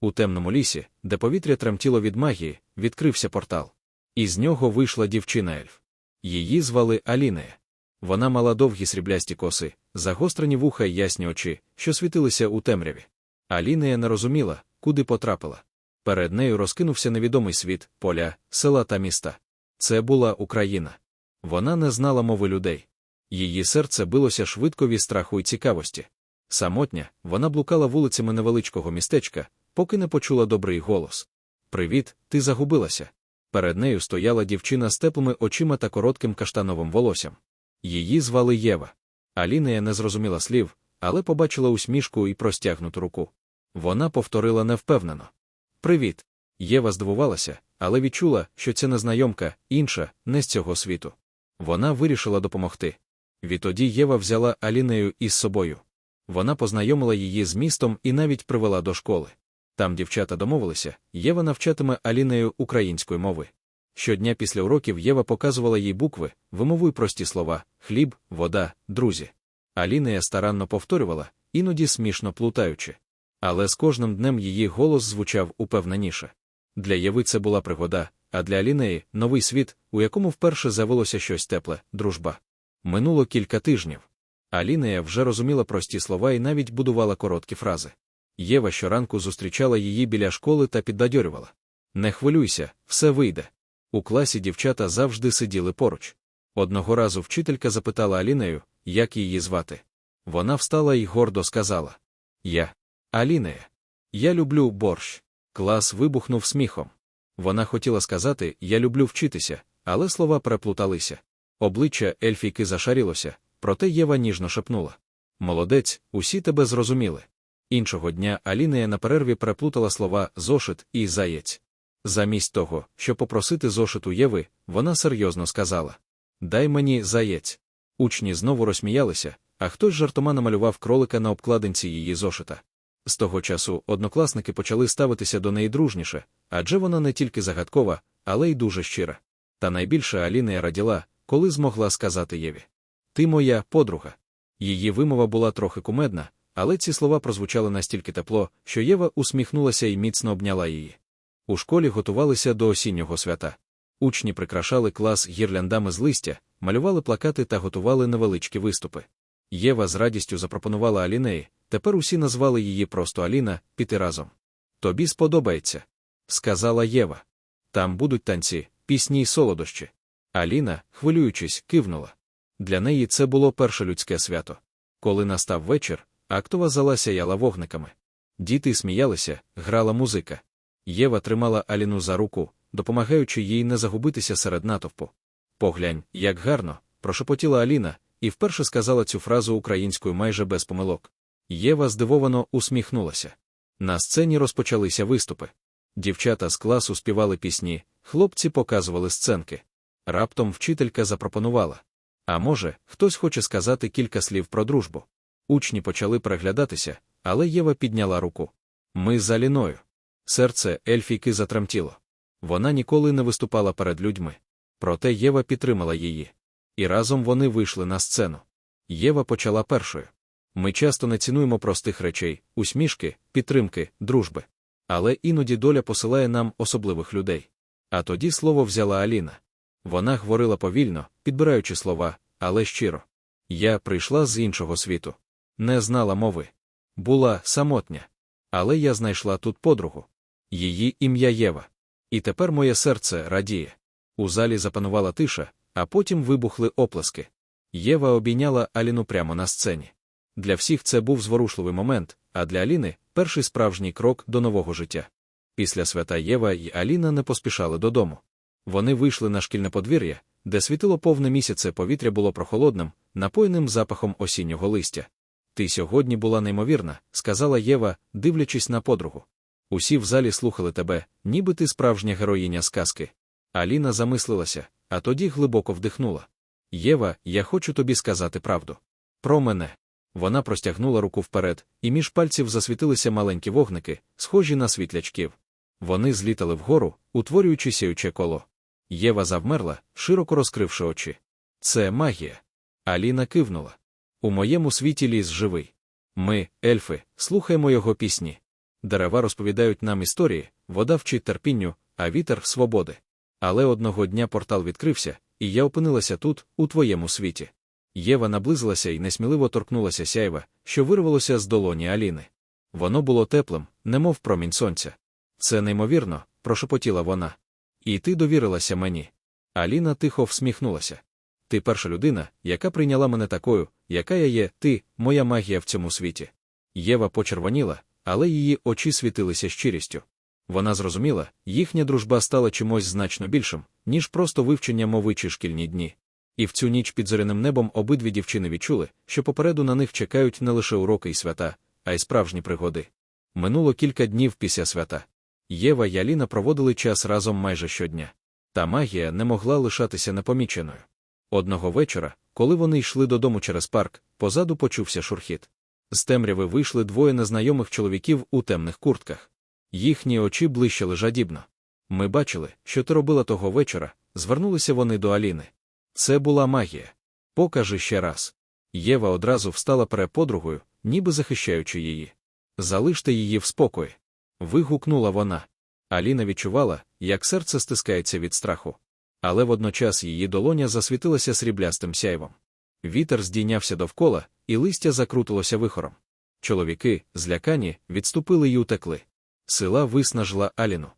У темному лісі, де повітря тремтіло від магії, відкрився портал. Із нього вийшла дівчина ельф. Її звали Алінея. Вона мала довгі сріблясті коси, загострені вуха й ясні очі, що світилися у темряві. Алінея не розуміла, куди потрапила. Перед нею розкинувся невідомий світ, поля, села та міста. Це була Україна. Вона не знала мови людей. Її серце билося швидко від страху і цікавості. Самотня, вона блукала вулицями невеличкого містечка, поки не почула добрий голос. Привіт, ти загубилася. Перед нею стояла дівчина з теплими очима та коротким каштановим волоссям. Її звали Єва. Алінея не зрозуміла слів, але побачила усмішку і простягнуту руку. Вона повторила невпевнено. Привіт. Єва здивувалася, але відчула, що ця незнайомка, інша, не з цього світу. Вона вирішила допомогти. Відтоді Єва взяла Алінею із собою. Вона познайомила її з містом і навіть привела до школи. Там дівчата домовилися, Єва навчатиме Алінею української мови. Щодня після уроків Єва показувала їй букви, вимовуй прості слова хліб, вода, друзі. Алінея старанно повторювала, іноді смішно плутаючи. Але з кожним днем її голос звучав упевненіше. Для Єви це була пригода, а для Алінеї новий світ, у якому вперше з'явилося щось тепле, дружба. Минуло кілька тижнів. Алінея вже розуміла прості слова і навіть будувала короткі фрази. Єва щоранку зустрічала її біля школи та підбадьорювала. Не хвилюйся, все вийде. У класі дівчата завжди сиділи поруч. Одного разу вчителька запитала Алінею, як її звати. Вона встала і гордо сказала: Я, Алінея. Я люблю борщ. Клас вибухнув сміхом. Вона хотіла сказати Я люблю вчитися, але слова переплуталися. Обличчя Ельфійки зашарілося, проте Єва ніжно шепнула. Молодець, усі тебе зрозуміли. Іншого дня Алінея на перерві переплутала слова зошит і заєць. Замість того, щоб попросити зошит у Єви, вона серйозно сказала: Дай мені заєць. Учні знову розсміялися, а хтось жартома намалював кролика на обкладинці її зошита. З того часу однокласники почали ставитися до неї дружніше, адже вона не тільки загадкова, але й дуже щира. Та найбільше Алінея раділа, коли змогла сказати Єві. Ти моя подруга. Її вимова була трохи кумедна, але ці слова прозвучали настільки тепло, що Єва усміхнулася і міцно обняла її. У школі готувалися до осіннього свята. Учні прикрашали клас гірляндами з листя, малювали плакати та готували невеличкі виступи. Єва з радістю запропонувала Алінеї, тепер усі назвали її просто Аліна, піти разом. Тобі сподобається, сказала Єва. Там будуть танці, пісні й солодощі. Аліна, хвилюючись, кивнула. Для неї це було перше людське свято. Коли настав вечір, актова зала сяяла вогниками. Діти сміялися, грала музика. Єва тримала Аліну за руку, допомагаючи їй не загубитися серед натовпу. Поглянь, як гарно, прошепотіла Аліна, і вперше сказала цю фразу українською майже без помилок. Єва здивовано усміхнулася. На сцені розпочалися виступи. Дівчата з класу співали пісні, хлопці показували сценки. Раптом вчителька запропонувала. А може, хтось хоче сказати кілька слів про дружбу. Учні почали переглядатися, але Єва підняла руку. Ми за Аліною. Серце Ельфійки затремтіло. Вона ніколи не виступала перед людьми. Проте Єва підтримала її. І разом вони вийшли на сцену. Єва почала першою. Ми часто не цінуємо простих речей, усмішки, підтримки, дружби. Але іноді доля посилає нам особливих людей. А тоді слово взяла Аліна. Вона говорила повільно, підбираючи слова, але щиро. Я прийшла з іншого світу. Не знала мови. Була самотня. Але я знайшла тут подругу. Її ім'я Єва. І тепер моє серце радіє. У залі запанувала тиша, а потім вибухли оплески. Єва обійняла Аліну прямо на сцені. Для всіх це був зворушливий момент, а для Аліни перший справжній крок до нового життя. Після свята Єва і Аліна не поспішали додому. Вони вийшли на шкільне подвір'я, де світило повне місяце повітря було прохолодним, напоєним запахом осіннього листя. Ти сьогодні була неймовірна, сказала Єва, дивлячись на подругу. Усі в залі слухали тебе, ніби ти справжня героїня сказки. Аліна замислилася, а тоді глибоко вдихнула. Єва, я хочу тобі сказати правду. Про мене. Вона простягнула руку вперед, і між пальців засвітилися маленькі вогники, схожі на світлячків. Вони злітали вгору, утворюючи сяюче коло. Єва завмерла, широко розкривши очі. Це магія. Аліна кивнула. У моєму світі ліс живий. Ми, ельфи, слухаємо його пісні. Дерева розповідають нам історії, вода вчить терпінню, а вітер свободи. Але одного дня портал відкрився, і я опинилася тут, у твоєму світі. Єва наблизилася і несміливо торкнулася сяйва, що вирвалося з долоні Аліни. Воно було теплим, немов промінь сонця. Це неймовірно, прошепотіла вона. І ти довірилася мені. Аліна тихо всміхнулася. Ти перша людина, яка прийняла мене такою, яка я є, ти, моя магія в цьому світі. Єва почервоніла, але її очі світилися щирістю. Вона зрозуміла, їхня дружба стала чимось значно більшим, ніж просто вивчення мови чи шкільні дні. І в цю ніч під зоряним небом обидві дівчини відчули, що попереду на них чекають не лише уроки і свята, а й справжні пригоди. Минуло кілька днів після свята. Єва і Аліна проводили час разом майже щодня. Та магія не могла лишатися непоміченою. Одного вечора, коли вони йшли додому через парк, позаду почувся шурхіт. З темряви вийшли двоє незнайомих чоловіків у темних куртках. Їхні очі блищали жадібно. Ми бачили, що ти робила того вечора, звернулися вони до Аліни. Це була магія. Покажи ще раз. Єва одразу встала перед подругою, ніби захищаючи її. Залиште її в спокої. Вигукнула вона. Аліна відчувала, як серце стискається від страху. Але водночас її долоня засвітилася сріблястим сяйвом. Вітер здійнявся довкола, і листя закрутилося вихором. Чоловіки, злякані, відступили й утекли. Сила виснажила Аліну.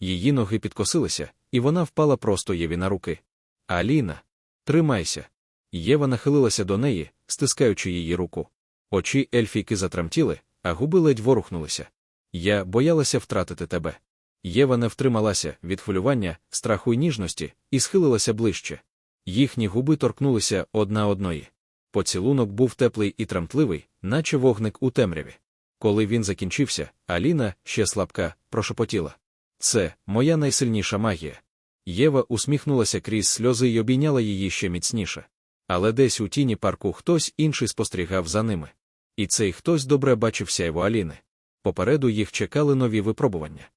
Її ноги підкосилися, і вона впала просто Єві на руки. Аліна, тримайся. Єва нахилилася до неї, стискаючи її руку. Очі ельфійки затремтіли, а губи ледь ворухнулися. Я боялася втратити тебе. Єва не втрималася від хвилювання, страху й ніжності, і схилилася ближче. Їхні губи торкнулися одна одної. Поцілунок був теплий і тремтливий, наче вогник у темряві. Коли він закінчився, Аліна, ще слабка, прошепотіла. Це моя найсильніша магія. Єва усміхнулася крізь сльози й обійняла її ще міцніше. Але десь у тіні парку хтось інший спостерігав за ними. І цей хтось добре бачив сяйво Аліни. Попереду їх чекали нові випробування.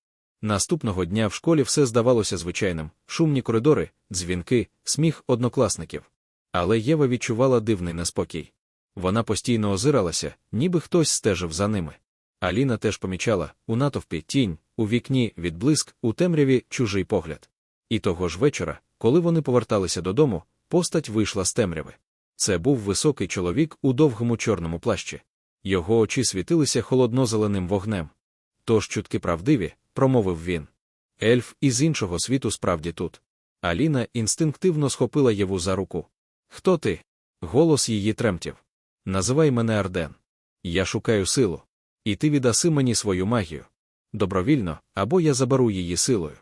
Наступного дня в школі все здавалося звичайним шумні коридори, дзвінки, сміх однокласників. Але Єва відчувала дивний неспокій. Вона постійно озиралася, ніби хтось стежив за ними. Аліна теж помічала у натовпі тінь, у вікні відблиск, у темряві чужий погляд. І того ж вечора, коли вони поверталися додому, постать вийшла з темряви. Це був високий чоловік у довгому чорному плащі. Його очі світилися холодно-зеленим вогнем. Тож чутки правдиві, промовив він. Ельф із іншого світу справді тут. Аліна інстинктивно схопила Єву за руку. Хто ти? Голос її тремтів. Називай мене Арден. Я шукаю силу. І ти віддаси мені свою магію. Добровільно, або я заберу її силою.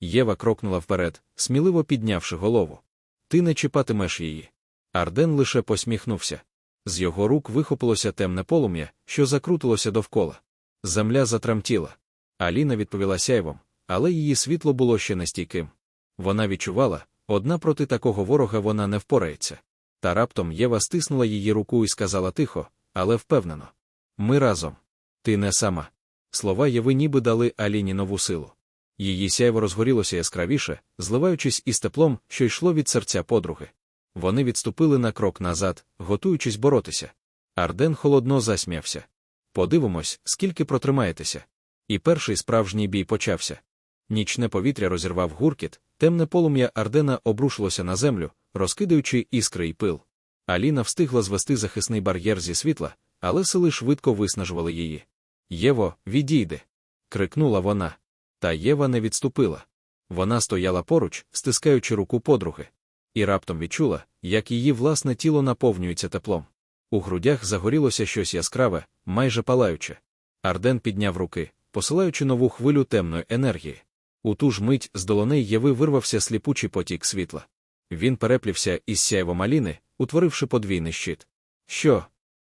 Єва крокнула вперед, сміливо піднявши голову. Ти не чіпатимеш її. Арден лише посміхнувся. З його рук вихопилося темне полум'я, що закрутилося довкола. Земля затремтіла. Аліна відповіла сяйвом, але її світло було ще нестійким. Вона відчувала, одна проти такого ворога вона не впорається. Та раптом Єва стиснула її руку і сказала тихо, але впевнено. Ми разом. Ти не сама. Слова Єви ніби дали Аліні нову силу. Її сяйво розгорілося яскравіше, зливаючись із теплом, що йшло від серця подруги. Вони відступили на крок назад, готуючись боротися. Арден холодно засміявся. Подивимось, скільки протримаєтеся. І перший справжній бій почався. Нічне повітря розірвав гуркіт, темне полум'я Ардена обрушилося на землю, розкидаючи іскри й пил. Аліна встигла звести захисний бар'єр зі світла, але сили швидко виснажували її. Єво, відійди. крикнула вона. Та Єва не відступила. Вона стояла поруч, стискаючи руку подруги, і раптом відчула, як її власне тіло наповнюється теплом. У грудях загорілося щось яскраве, майже палаюче. Арден підняв руки, посилаючи нову хвилю темної енергії. У ту ж мить з долоней Єви вирвався сліпучий потік світла. Він переплівся із сяйвом Аліни, утворивши подвійний щит. Що?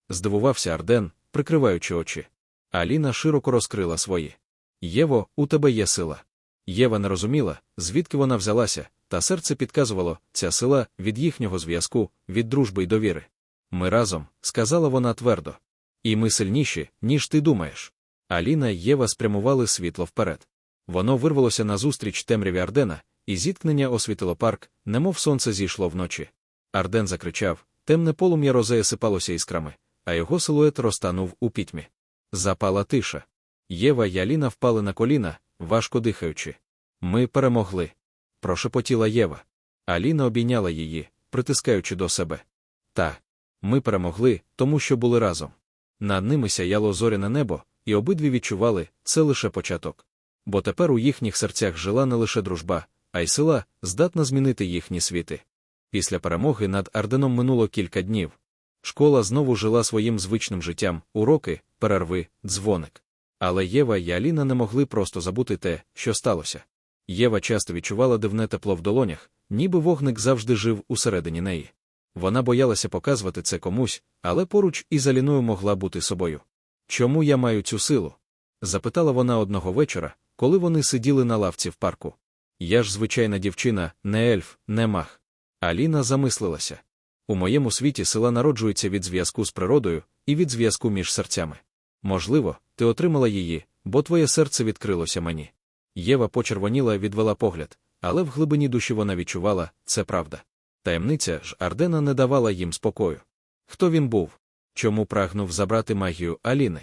здивувався Арден, прикриваючи очі. Аліна широко розкрила свої. Єво, у тебе є сила. Єва не розуміла, звідки вона взялася, та серце підказувало ця сила від їхнього зв'язку, від дружби й довіри. Ми разом, сказала вона твердо. І ми сильніші, ніж ти думаєш. Аліна й Єва спрямували світло вперед. Воно вирвалося назустріч темряві Ардена, і зіткнення освітило парк, немов сонце зійшло вночі. Арден закричав, темне полум'я розея сипалося іскрами, а його силует розтанув у пітьмі. Запала тиша. Єва й Аліна впали на коліна, важко дихаючи. Ми перемогли. прошепотіла Єва. Аліна обійняла її, притискаючи до себе. Та, ми перемогли, тому що були разом. Над ними сяяло зоряне небо, і обидві відчували це лише початок. Бо тепер у їхніх серцях жила не лише дружба, а й сила, здатна змінити їхні світи. Після перемоги над Арденом минуло кілька днів. Школа знову жила своїм звичним життям, уроки, перерви, дзвоник. Але Єва і Аліна не могли просто забути те, що сталося. Єва часто відчувала дивне тепло в долонях, ніби вогник завжди жив усередині неї. Вона боялася показувати це комусь, але поруч із Аліною могла бути собою. Чому я маю цю силу? запитала вона одного вечора, коли вони сиділи на лавці в парку. Я ж звичайна дівчина, не ельф, не мах. Аліна замислилася. У моєму світі сила народжується від зв'язку з природою і від зв'язку між серцями. Можливо, ти отримала її, бо твоє серце відкрилося мені. Єва почервоніла і відвела погляд, але в глибині душі вона відчувала це правда. Таємниця ж Ардена не давала їм спокою. Хто він був? Чому прагнув забрати магію Аліни?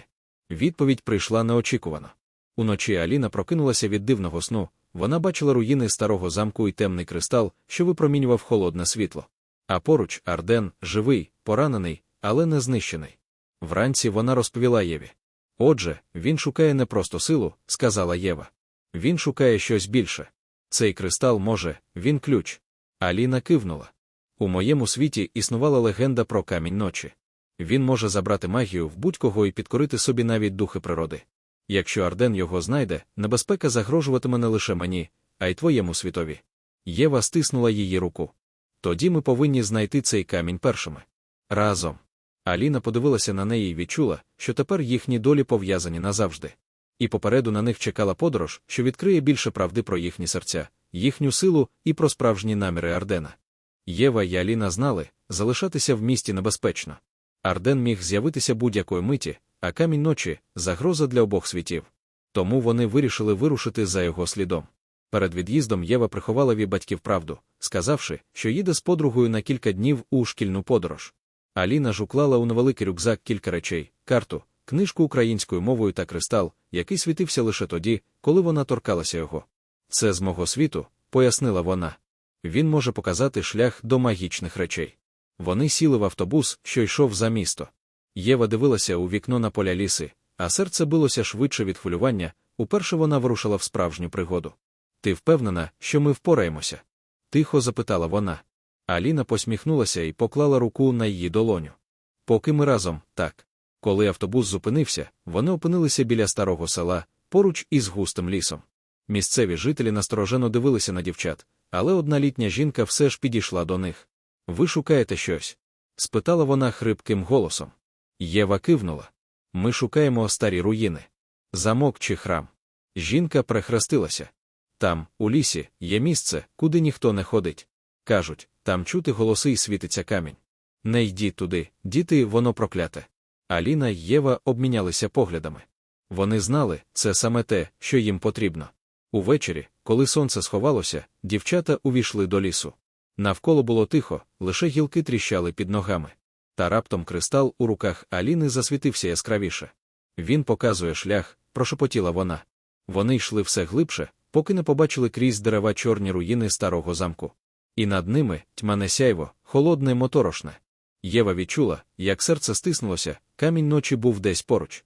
Відповідь прийшла неочікувано. Уночі Аліна прокинулася від дивного сну, вона бачила руїни старого замку і темний кристал, що випромінював холодне світло. А поруч Арден, живий, поранений, але не знищений. Вранці вона розповіла Єві. Отже, він шукає не просто силу, сказала Єва. Він шукає щось більше. Цей кристал може, він ключ. Аліна кивнула. У моєму світі існувала легенда про камінь ночі. Він може забрати магію в будь-кого і підкорити собі навіть духи природи. Якщо Арден його знайде, небезпека загрожуватиме не лише мені, а й твоєму світові. Єва стиснула її руку. Тоді ми повинні знайти цей камінь першими. Разом. Аліна подивилася на неї і відчула, що тепер їхні долі пов'язані назавжди. І попереду на них чекала подорож, що відкриє більше правди про їхні серця, їхню силу і про справжні наміри Ардена. Єва і Аліна знали, залишатися в місті небезпечно. Арден міг з'явитися будь-якої миті, а камінь ночі загроза для обох світів. Тому вони вирішили вирушити за його слідом. Перед від'їздом Єва приховала від батьків правду, сказавши, що їде з подругою на кілька днів у шкільну подорож. Аліна ж уклала у невеликий рюкзак кілька речей, карту, книжку українською мовою та кристал, який світився лише тоді, коли вона торкалася його. Це з мого світу, пояснила вона. Він може показати шлях до магічних речей. Вони сіли в автобус, що йшов за місто. Єва дивилася у вікно на поля ліси, а серце билося швидше від хвилювання. Уперше вона вирушила в справжню пригоду. Ти впевнена, що ми впораємося? Тихо запитала вона. Аліна посміхнулася і поклала руку на її долоню. Поки ми разом, так. Коли автобус зупинився, вони опинилися біля старого села, поруч із густим лісом. Місцеві жителі насторожено дивилися на дівчат, але одна літня жінка все ж підійшла до них. Ви шукаєте щось? спитала вона хрипким голосом. Єва кивнула. Ми шукаємо старі руїни. Замок чи храм. Жінка прихрестилася. Там, у лісі, є місце, куди ніхто не ходить. Кажуть, там чути голоси і світиться камінь. Не йдіть туди, діти, воно прокляте. Аліна й Єва обмінялися поглядами. Вони знали, це саме те, що їм потрібно. Увечері, коли сонце сховалося, дівчата увійшли до лісу. Навколо було тихо, лише гілки тріщали під ногами. Та раптом кристал у руках Аліни засвітився яскравіше. Він показує шлях, прошепотіла вона. Вони йшли все глибше, поки не побачили крізь дерева чорні руїни старого замку. І над ними тьмане сяйво, холодне моторошне. Єва відчула, як серце стиснулося, камінь ночі був десь поруч.